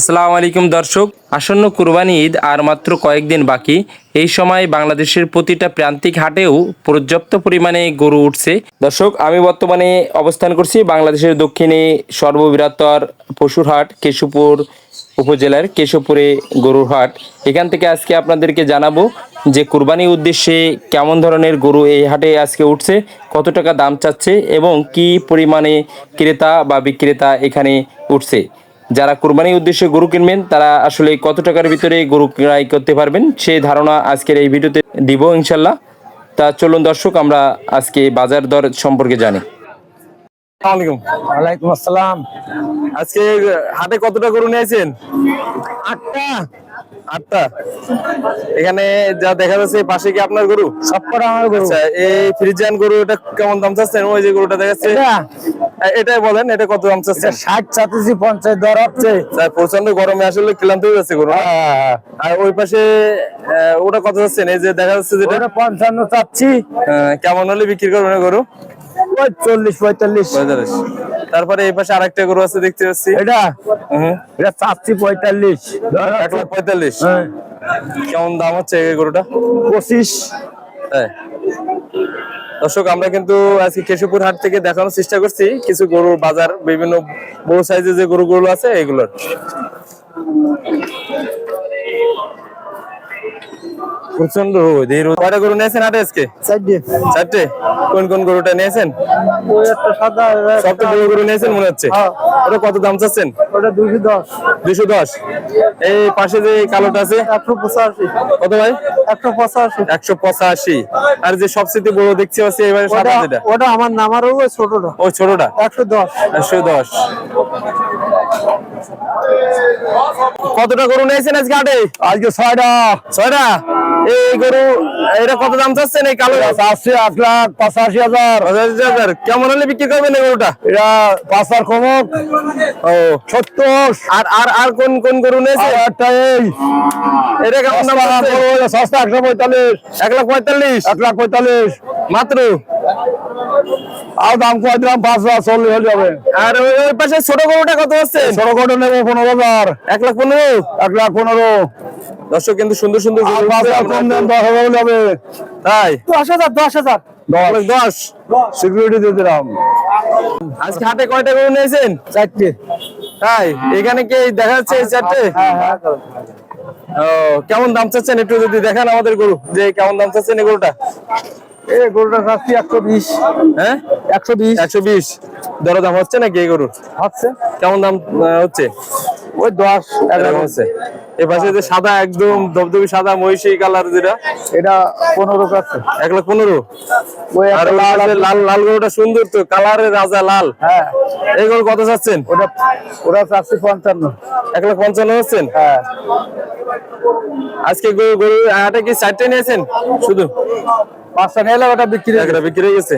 আসসালামু আলাইকুম দর্শক, আসন্ন কুরবানি ঈদ আর মাত্র কয়েকদিন বাকি। এই সময় বাংলাদেশের প্রতিটা প্রান্তিক হাটেও পর্যাপ্ত পরিমাণে গরু উঠছে। দর্শক, আমি বর্তমানে অবস্থান করছি বাংলাদেশের দক্ষিণে সর্ববৃহত্তর পশুর হাট, কেশবপুর উপজেলার কেশবপুরে গরুর হাট। এখান থেকে আজকে আপনাদেরকে জানাব যে কুরবানি উদ্দেশ্যে কেমন ধরনের গরু এই হাটে আজকে উঠছে, কত টাকা দাম চাচ্ছে এবং কি পরিমাণে ক্রেতা বা বিক্রেতা এখানে উঠছে। যারা কুরবানির উদ্দেশ্যে গরু কিনবেন তারা আসলে কত টাকার ভিতরে গরু ক্রয় করতে পারবেন সেই ধারণা আজকের এই ভিডিওতে দিব ইনশাল্লাহ তা চলুন দর্শক আমরা আজকে বাজার দর সম্পর্কে জানি। ওয়ালাইকুম আসসালাম। আজকে হাটে কতটা গরু নিয়েছেন? আটটা। আটটা। এখানে যা দেখা যাচ্ছে পাশে কি আপনার গরু? সব কটা আমার গরু। আচ্ছা এই ফ্রিজিয়ান গরু এটা কেমন দাম চাচ্ছেন? ওই যে গরুটা দেখাচ্ছে। এটা এটাই বলেন এটা কত দাম এটা চাচ্ছেন ষাট চাতুশি পঞ্চাশ দর হচ্ছে স্যার প্রচণ্ড গরমে আসলে ক্লান্ত হয়ে যাচ্ছে গরু হ্যাঁ, আর ওই পাশে ওটা কত যাচ্ছেন এই যে দেখা যাচ্ছে যেটা পঞ্চান্ন চাচ্ছি। কেমন হলে বিক্রি করবেন গরু? ওই চল্লিশ পঁয়তাল্লিশ। পঁয়তাল্লিশ। তারপরে এই পাশে আরেকটা গরু আছে দেখতে পাচ্ছি। এটা? এটা চাচ্ছি পঁয়তাল্লিশ। এক লাখ পঁয়তাল্লিশ। হ্যাঁ, কেমন দাম হচ্ছে এই গরুটা? পঁচিশ। তাই দর্শক, আমরা কিন্তু আজকে কেশবপুর হাট থেকে দেখানোর চেষ্টা করছি। কিছু গরুর বাজার, বিভিন্ন বড় সাইজের যে গরুগুলো আছে, এগুলোর। প্রচণ্ড রোদ এই রোদ। কয়টা গরু নিয়েছেন হাটে আজকে? চারটে। চারটে? কোন কোন গরুটা নিয়েছেন? ওই একটা সাদা সব বড় গরু নিয়েছেন মনে হচ্ছে? হ্যাঁ। ওটা কত দাম চাচ্ছেন? ওটা দুশো দশ। দুশো দশ। এই পাশে যে কালোটা আছে? একশো পঁচাশি। কত ভাই? একশো পঁচাশি। একশো পঁচাশি। আর যে সবচেয়ে বড় দেখতে পাচ্ছি এবারে সাদা যেটা। ওটা আমার নামারও ওই ছোটটা। ওই ছোটটা? একশো দশ। একশো দশ। কতটা গরু নিয়েছেন আজকে হাটে আজকে ছয়টা। ছয়টা? এই গরু এটা কত দাম চাচ্ছেন এই কালো? আট লাখ পঁচাশি হাজার। পঁচাশি হাজার। কেমন হলে বিক্রি করবেন এই গরুটা? এটা পাঁচার কমক। ও। সত্তর। আর আর আর কোন কোন গরু একটা এই। এটা কেমন দাম চাচ্ছেন? সস্তা একশো পঁয়তাল্লিশ। এক লাখ পঁয়তাল্লিশ। এক লাখ পঁয়তাল্লিশ। মাত্র? আর দাম কয় দিলাম? পাঁচ হাজার চল্লিশ হয়ে যাবে। আর ওই পাশে ছোট গরুটা কত হচ্ছে? ছোট নেব পনেরো হাজার। এক লাখ পনেরো? এক লাখ পনেরো। দর্শক কিন্তু সুন্দর সুন্দর দশ হাজার যাবে। তাই? দশ হাজার দশ হাজার। দশ। সিকিউরিটি দিয়ে দিলাম। আজকে হাটে কয়টা গরু নিয়েছেন? চারটে। তাই? এখানে কি দেখা যাচ্ছে এই চারটে? হ্যাঁ হ্যাঁ। ও কেমন দাম চাচ্ছেন একটু যদি দেখান আমাদের গরু যে কেমন দাম চাচ্ছেন এই গরুটা? এই গরুটা চাচ্ছি একশো বিশ। হ্যাঁ? একশো বিশ। একশো বিশ। দরদাম হচ্ছে নাকি এই গরুর? হচ্ছে। কেমন দাম হচ্ছে? ওই দশ এগারো। হচ্ছে। যে সাদা একদম ধবধবি সাদা মহিষী কালার যেটা? এটা পনেরো কাছে। এক লাখ পনেরো? ওই আর লাল লাল লাল গরুটা সুন্দর তো কালারের রাজা লাল। হ্যাঁ। এই গরু কত চাচ্ছেন? ওটা ওটা চাচ্ছি পঞ্চান্ন। এক লাখ পঞ্চান্ন হচ্ছেন হ্যাঁ। আজকে গরু গরু কি চারটে নিয়েছেন? শুধু? পাঁচটা নিলে ওটা বিক্রি হয়ে একটা বিক্রি হয়ে গেছে।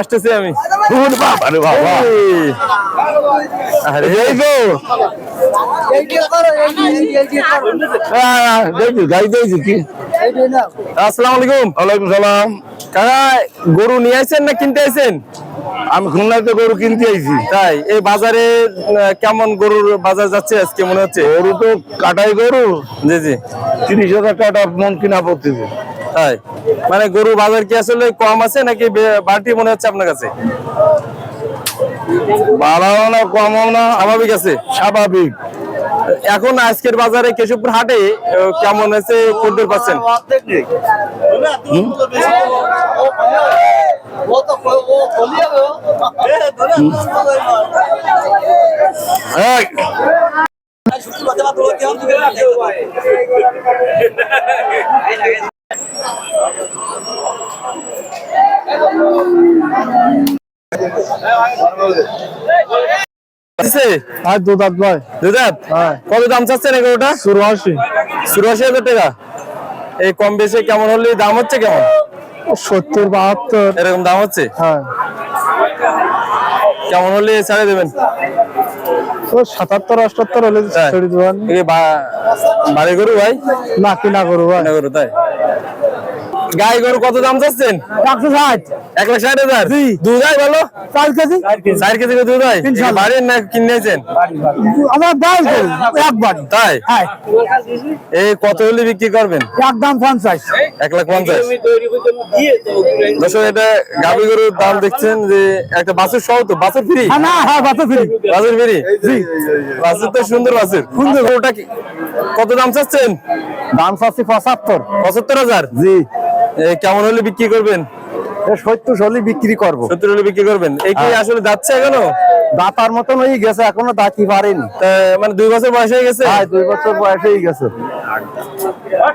আসতেছি আমি। আরে বাবা। আরে। এই কি আসসালামু আলাইকুম। ওয়ালাইকুম সালাম। কাকা গরু নিয়ে আইছেন না কিনতে আইছেন? আমি খুলনাতে গরু কিনতে আইছি। তাই এই বাজারে কেমন গরুর বাজার যাচ্ছে আজকে মনে হচ্ছে? গরু তো কাটাই গরু। জি জি। তিরিশ হাজার টাকা মন কিনা পড়তেছে। তাই মানে গরুর বাজার কি আসলে কম আছে নাকি বাড়তি মনে হচ্ছে আপনার কাছে? বাড়াও না কমাও না। স্বাভাবিক আছে? স্বাভাবিক। এখন আজকের বাজারে কেশবপুর হাটে কেমন আছে কোনদের পাচ্ছেন? দিছে? আর দু দাঁত ভাই। দুধাত? হ্যাঁ। কত দাম চাচ্ছেন এই গরুটা? চুরাশি। চুরাশি হাজার টাকা। এই কম বেশি কেমন হলে দাম হচ্ছে কেমন? সত্তর বাহাত্তর। এরকম দাম হচ্ছে? হ্যাঁ। কেমন হলে ছাড়ে দেবেন? সাতাত্তর অষ্টাত্তর হলে তাই? ছেড়ে দেবেন। বাড়ি গরু ভাই? না কিনা করব না গরু তাই? গাই গরু কত দাম চাচ্ছেন? একশো ষাট। এক লাখ ষাট হাজার? জি। দুধ হয় ভালো? চার কেজি। চার কেজি। দুধ হয়? বাড়ির না কিনেছেন আমার একবার তাই? হ্যাঁ। এই কত হলে বিক্রি করবেন? একদম পঞ্চাশ। এক লাখ পঞ্চাশ। দর্শক এটা গাভী গরুর দাম দেখছেন যে একটা বাছুর সহ তো বাছুর ফ্রি? হ্যাঁ না হ্যাঁ বাতো ফ্রি। বাছুর ফ্রি? বাছুর তো সুন্দর বাছুর। সুন্দর। কি- কত দাম চাচ্ছেন? দাম চাচ্ছি পঁচাত্তর। পঁচাত্তর হাজার? জি। কেমন হলে বিক্রি করবেন? সত্তর হলে বিক্রি করব। সত্তর হলে বিক্রি করবেন? এই কি আসলে যাচ্ছে এখনও? দাতার মতন হয়ে গেছে এখনও দাঁতি পারেনি মানে দুই বছর বয়স হয়ে গেছে? হ্যাঁ দুই বছর বয়স হয়ে গেছে।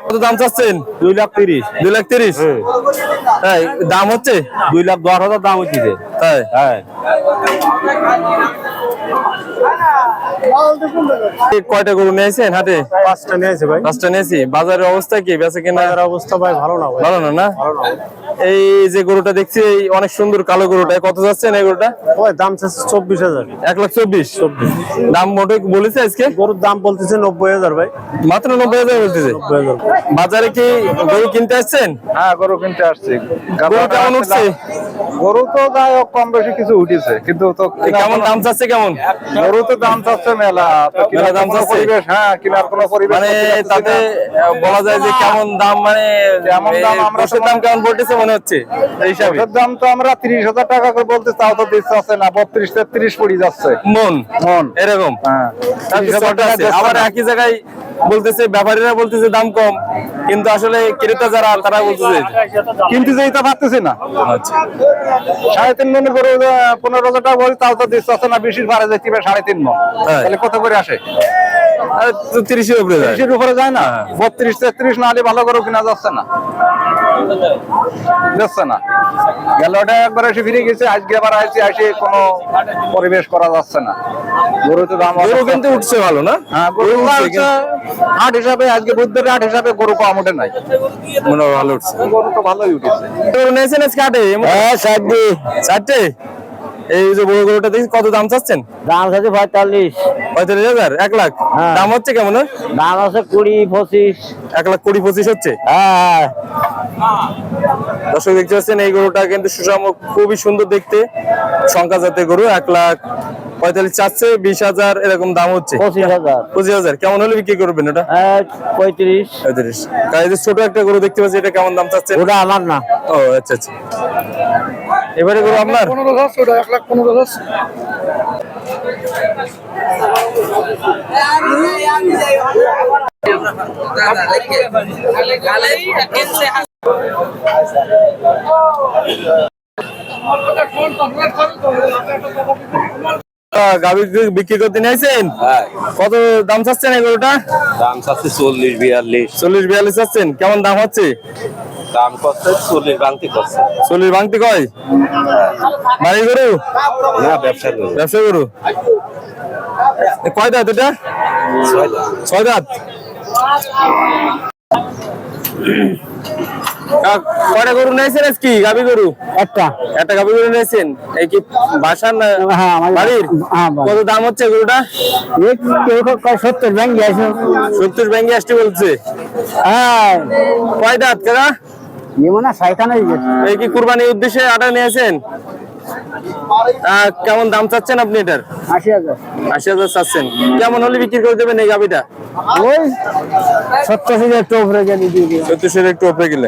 কত দাম চাচ্ছেন? দুই লাখ তিরিশ। দুই লাখ তিরিশ? তাই দাম হচ্ছে? দুই লাখ দশ হাজার দাম হচ্ছে। হ্যাঁ। এই কয়টা গরু নিয়েছেন হাটে পাঁচটা নিয়েছে ভাই। পাঁচটা নিয়েছি। বাজারের অবস্থা কি? বেচা কেনা? অবস্থা ভাই ভালো না ভালো না না? এই যে গরুটা দেখছি এই অনেক সুন্দর কালো গরুটা। কত যাচ্ছেন এই গরুটা? ওই দাম চাচ্ছে চব্বিশ হাজার। এক লাখ চব্বিশ। দাম মোটে বলেছে আজকে? গরুর দাম বলতেছে নব্বই হাজার ভাই। মাত্র নব্বই হাজার বলতেছে? বাজারে কি গরু কিনতে আসছেন? হ্যাঁ গরু কিনতে আসছে। গরু কেমন উঠছে? গরু তো কম বেশি কিছু উঠেছে। কিন্তু তো কেমন দাম চাচ্ছে কেমন? গরু তো দাম চাচ্ছে মেলা। মেলা দাম চাচ্ছে? পরিবেশ হ্যাঁ কেনার কোনো পরিবেশ মানে তাতে বলা যায় যে কেমন দাম মানে কেমন দাম আমরা সে দাম কেমন পড়তেছে মনে হচ্ছে? এই হিসাবে। দাম তো আমরা তিরিশ হাজার টাকা করে বলতে তাও তো দিচ্ছে আছে না বত্রিশ তেত্রিশ পড়ে যাচ্ছে। মন। মন। এরকম। হ্যাঁ। আবার একই জায়গায় বলতেছে ব্যাপারীরা বলতেছে দাম কম কিন্তু আসলে ক্রেতা যারা তারা বলতেছে কিন্তু যে এটা পাচ্ছে না। আচ্ছা। সাড়ে তিন মনে করে পনেরো হাজার টাকা বলি তাও তো দিচ্ছে না বেশির ভাড়া যাচ্ছে সাড়ে তিন মন। হ্যাঁ। তাহলে কত করে আসে? আর তিরিশের উপরে যায়। তিরিশের উপরে যায় না? হ্যাঁ। বত্রিশ তেত্রিশ না হলে ভালো করে কিনা যাচ্ছে না। যাচ্ছে না? গেল ওটা একবার এসে ফিরে গেছে আজকে আবার আসছে আসে কোনো পরিবেশ করা যাচ্ছে না। গরু তো দাম গরু কিন্তু উঠছে ভালো না? হ্যাঁ গরু উঠছে হিসাবে আজকে বুদ্ধের হাট হিসাবে গরু কম ওঠে নাই। মনে ভালো উঠছে। গরু তো ভালোই উঠেছে। গরু নিয়েছেন আজকে হ্যাঁ চারটে এই যে বড় গরুটা দেখছি কত দাম চাচ্ছেন? দাম আছে পঁয়তাল্লিশ। পঁয়তাল্লিশ হাজার এক লাখ। হ্যাঁ। দাম হচ্ছে কেমন? দাম আছে কুড়ি পঁচিশ। এক লাখ কুড়ি পঁচিশ হচ্ছে? হ্যাঁ দর্শক দেখতে পাচ্ছেন এই গরুটা কিন্তু সুষম খুবই সুন্দর দেখতে। সংখ্যা জাতের গরু এক লাখ পঁয়তাল্লিশ চাচ্ছে বিশ হাজার এরকম দাম হচ্ছে। পঁচিশ হাজার। পঁচিশ হাজার কেমন হলে বিক্রি করবেন ওটা? পঁয়ত্রিশ। পঁয়ত্রিশ। ছোট একটা গরু দেখতে পাচ্ছি এটা কেমন দাম চাচ্ছে ওটা আমার না। ও আচ্ছা আচ্ছা। এবারে গরু আপনার? পনেরো হাজার ওটা এক লাখ পনেরো হাজার বিক্রি করতে নিয়ে আসছেন কত দাম চাচ্ছেন এই গরুটা? দাম চাচ্ছে চল্লিশ বিয়াল্লিশ। চল্লিশ বিয়াল্লিশ চাচ্ছেন। কেমন দাম হচ্ছে? দাম করছে চল্লিশ বাংতি করছে চল্লিশ ভাঙতি কয়? বাড়ি গরু? না ব্যবসা ব্যবসা গরু? কয় দাঁত এটা? ছয় দাঁত। কা- কয়টা গরু নিয়েছেন আজকে? গাভী গরু? একটা। একটা গাভী গরু নিয়েছেন। এই কি বাসার না হ্যাঁ, আমার- বাড়ির? হ্যাঁ, কত দাম হচ্ছে গরুটা? সত্তর ব্যাংক আছে সত্তর ব্যাঙ্গে আসতে বলছে। হ্যাঁ। কয় দাঁত কাকা? যেমন শয়তান এই কি কুরবানির উদ্দেশ্যে আটা নিয়েছেন আহ, কেমন দাম চাচ্ছেন আপনি এটার? আশি হাজার। আশি হাজার চাচ্ছেন। কেমন হলে বিক্রি করে দেবেন এই ওই সত্তর হাজার দিয়ে চৌত্রিশের একটু উপরে গেলে।